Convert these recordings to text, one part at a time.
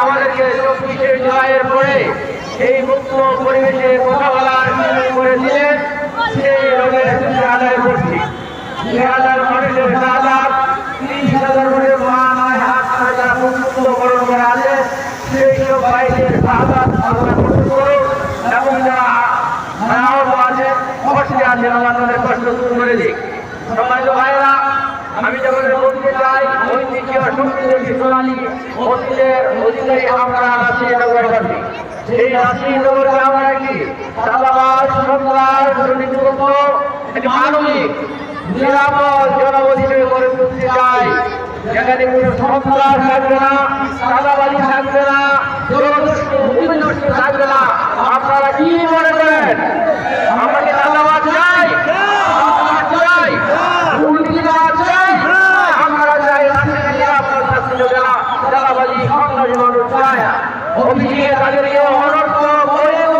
আমাদেরকে 24 জুলাইয়ের পরে এই মুক্ত পরিবেশে কথা বলার সুযোগ করে দিলেন সেই রোগের শুক্রিয়া আদায় করছি দুই হাজার মানুষের শাহাদাত তিরিশ হাজার করে মহামায় হাত ধরে যারা মুক্ত বরণ করে আছে সেই সব ভাইদের শাহাদাত আল্লাহ কবুল করুন এবং যারা আহত আছে কষ্টে আছেন আল্লাহ তাদের কষ্ট দূর করে দিক সম্মানিত ভাইরা আমি যখন বলতে চাই ঐতিহ্য শক্তিশালী সোনালী অতীতের অধিকারী আমরা রাশিনগরবাসী সেই রাশিনগরে আমরা কি? চালাবাস সন্ত্রাস, দুর্নীতিমুক্ত, একটি মানবিক, নিরাপদ হিসেবে গড়ে তুলতে চাই। যেখানে কোনো সন্ত্রাস থাকবে না চাঁদাবাজি থাকবে না থাকবে না। আপনারা কি মনে করেন আমরা কি চাঁদাবাজ চাই আমরা চাই দুর্নীতিবাজ চাই আমরা চাই রাষ্ট্রের নিরাপদ থাকতে দেবে না চাঁদাবাজি সন্ত্রাসী মানুষ চায় না। অভিযোগে তাদেরকে অনর্থ করেও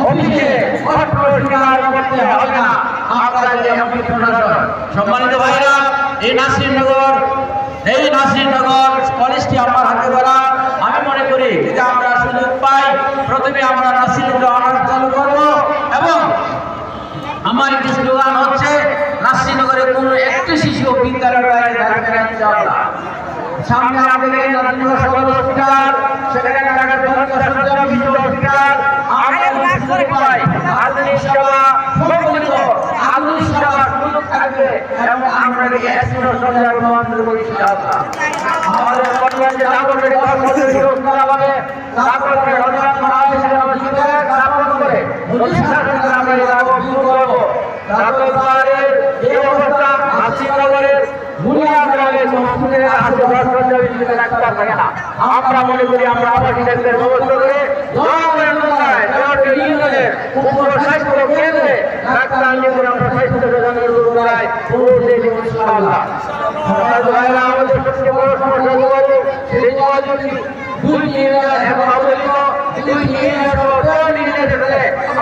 অফিসে কষ্ট স্বীকার সম্মানিত ভাইরা, এই নাসিরনগর এই নাসিরনগর কলেজটি আমার হাতে ধরা। আমি মনে করি যদি আমরা সুযোগ পাই, প্রথমে আমরা নাসিরনগর অনার্স চালু করব এবং আমার একটি স্লোগান হচ্ছে নাসিরনগরে কোনো একটি শিশু বিদ্যালয়ের বাইরে থাকবে না, ইনশাআল্লাহ। সামনে আমাদের নাসিরনগর সদর হসপিটাল, সেখানে ধর্মীয় বিশ্ব হসপিটাল। আমরা থাকবে এবং আমরা রমজান মাস স্থাপন করে অনুষ্ঠানের আমরা মনে করি আমরা ব্যবস্থা করে আমরা ইনশাআল্লাহ। আমাদের ভাইরা আমাদের সবচেয়ে বড় সমস্যা যোগাযোগ সেই যোগাযোগটি দুই ইউনিয়ন এবং অবৈধ দুই সহ তিন ইউনিয়নের সাথে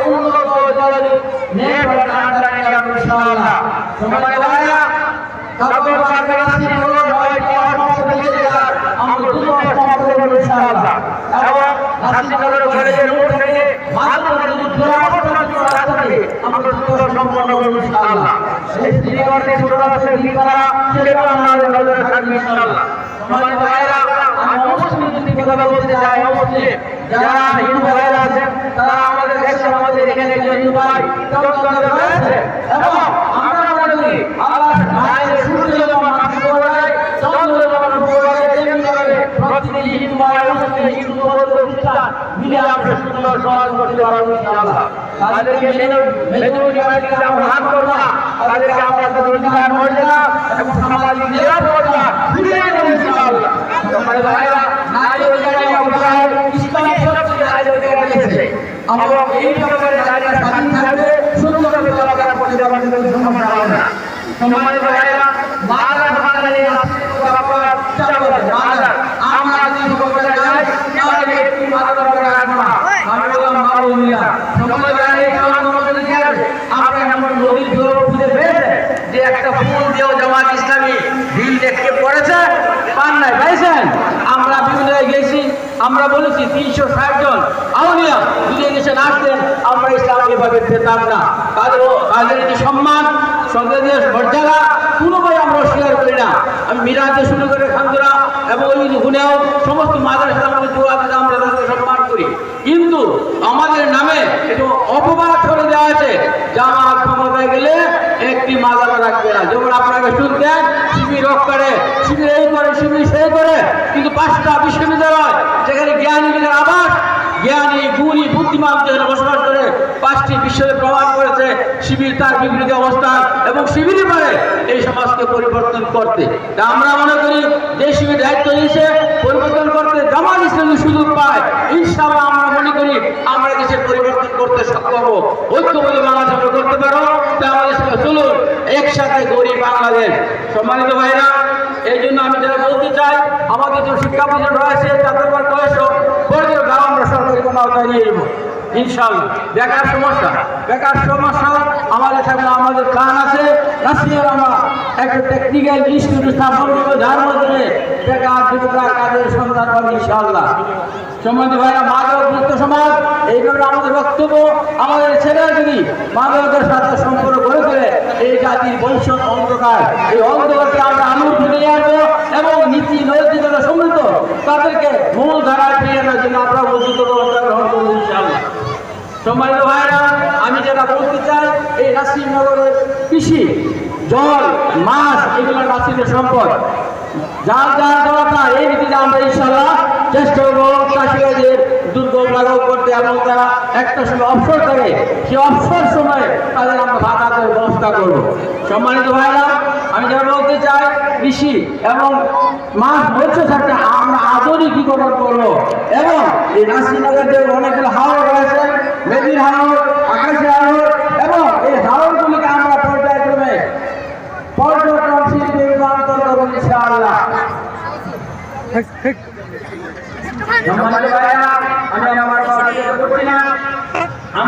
উন্নত যোগাযোগ আন্ডারে আমরা ইনশাআল্লাহ আমাদের ভাইরা তারপর সরকার আমরা আমরা সম্পন্ন করব ইনশাআল্লাহ এই শ্রীনগরের ছোটবাসের সেটা আমাদের নজরে থাকবে ইনশাআল্লাহ। সম্মানিত ভাইরা আমি অবশ্যই যদি কথা বলতে চাই, অবশ্যই। যারা হিন্দু ভাইরা আছেন, তারা আমাদের দেখছেন আমাদের এখানে একজন হিন্দু ভাই রয়েছে এবং আমরা মনে করি আল্লাহ মায়ের সূর্য যখন নামিত হয়ে যায় চন্দ্র যখন উপর হয়ে যায় তেমনি ভাবে প্রতিদিন হিন্দু ভাই মুসলিম হিন্দু বৌদ্ধ খ্রিস্টান মিলে আমরা সুন্দর সমাজ করতে পারব। তাদেরকে মেনে মেজরিটি মাইন্ডকে আমরা হাত করব না। তাদেরকে আমরা তাদের অধিকার মর্যাদা এবং সামাজিক নিরাপত্তা ফিরিয়ে দেবো ইনশাআল্লাহ আমাদের ভাইরা নারী অধিকারী অবস্থায় ইসলামী সবচেয়ে নারী অধিকার দিয়েছে এবং এই ব্যাপারে নারীরা স্বাধীন থাকবে, সুন্দরভাবে চলাফেরা করতে পারবে সম্ভাবনা হবে না। সম্মানিত ভাইরা মাদার বাঙালি আমরা যদি বলতে যাই তাহলে একটি মাদার বাঙালি রাখব না আমি বললাম মারুমিয়া সম্মানিত ভাইরা এই কালাম আমাদের দিয়ে আসবে আমরা বলেছি তিনশো ষাট জন আউলিয়া যদি দেশে আসতেন, আমরা ইসলামকে এভাবে পেতাম না। তাদের তাদের যে সম্মান? সন্তানদের মর্যাদা কোনোভাবে আমরা অস্বীকার করি না। আমি মিরাজে শুরু করে খান্দরা এবং ওই গুনেও সমস্ত মাদার সাথে আমাদের যোগাযোগ আমরা তাদের সম্মান করি কিন্তু আমাদের নামে একটু অপবাদ করে দেওয়া আছে জামাত ক্ষমতায় গেলে একটি মাদার রাখবে না, যেমন আপনাকে শুনতেন, শিবির রক করে, শিবির এই করে, শিবির সেই করে, কিন্তু পাঁচটা বিশ্ববিদ্যালয়, যেখানে জ্ঞানীদের আবাস, জ্ঞানী, গুণী, বুদ্ধিমান যেখানে বসবাস করে, পাঁচটি বিশ্বের প্রমাণ করেছে, শিবির তার বিপরীত অবস্থান, এবং শিবিরই পারে এই সমাজকে পরিবর্তন করতে। তা আমরা মনে করি, যে শিবির দায়িত্ব নিয়েছে, পরিবর্তন করতে জামাত ইসলামী সুযোগ পায়। ইনশাআল্লাহ আমরা মনে করি, আমরা দেশের পরিবর্তন করতে সক্ষম হব। ঐক্যবদ্ধ বাংলাদেশ করতে পারো তা আমাদের সাথে চলুন একসাথে গড়ি বাংলাদেশ। সম্মানিত ভাইরা, এই জন্য আমি যেটা বলতে চাই, আমাদের যে শিক্ষা প্রতিষ্ঠান রয়েছে চাকরিবার বয়স বড়দের গাঁও আমরা সরকারি কোনো আওতায় নিয়ে যাব ইনশাল্লাহ বেকার সমস্যা বেকার সমস্যা, আমাদের সামনে আমাদের প্ল্যান আছে। রাশিয়ার আমরা একটা টেকনিক্যাল ইনস্টিটিউট স্থাপন করব যার মাধ্যমে বেকার যুবকরা কাজের সন্ধান পাবে ইনশাল্লাহ সম্মানিত ভাইরা, মাদক মুক্ত সমাজ, এইভাবে আমাদের বক্তব্য, আমাদের ছেলেরা যদি মাদকের সাথে সম্পর্ক এই জাতির ভবিষ্যৎ অন্ধকার। এই অন্ধকারকে আমরা আলোর ফিরে আনব এবং নীতি নৈতিকতা সমৃদ্ধ। তাদেরকে মূল ধারায় ফিরে আনার জন্য আমরা উদ্যুত ব্যবস্থা গ্রহণ করব সম্মানিত ভাইরা, আমি যেটা বলতে চাই, এই নাসিরনগরের কৃষি, জল, মাছ, এগুলো নাসিরের সম্পদ। যার যার দরকার এই নীতিতে আমরা ইনশাল্লাহ চেষ্টা করব চাষিবাদের দুর্গম লাঘব করতে এবং তারা একটা সময় অবসর থাকে সেই অবসর সময়ে তাদের আমরা ভাতা করে ব্যবস্থা করব। সম্মানিত ভাইরা আমি যেটা বলতে চাই কৃষি এবং মাছ মৎস্য থাকতে আমরা আধুনিকীকরণ করব। এবং এই নাসিরনগর যে অনেকগুলো হাওড় রয়েছে মেদির হাওড় আকাশি হাওড় এবং এই হাওড়গুলিকে আমরা পর্যায়ক্রমে পর্যটন শিল্পে রূপান্তর করব ইনশাআল্লাহ। সম্মানিত ভাইরা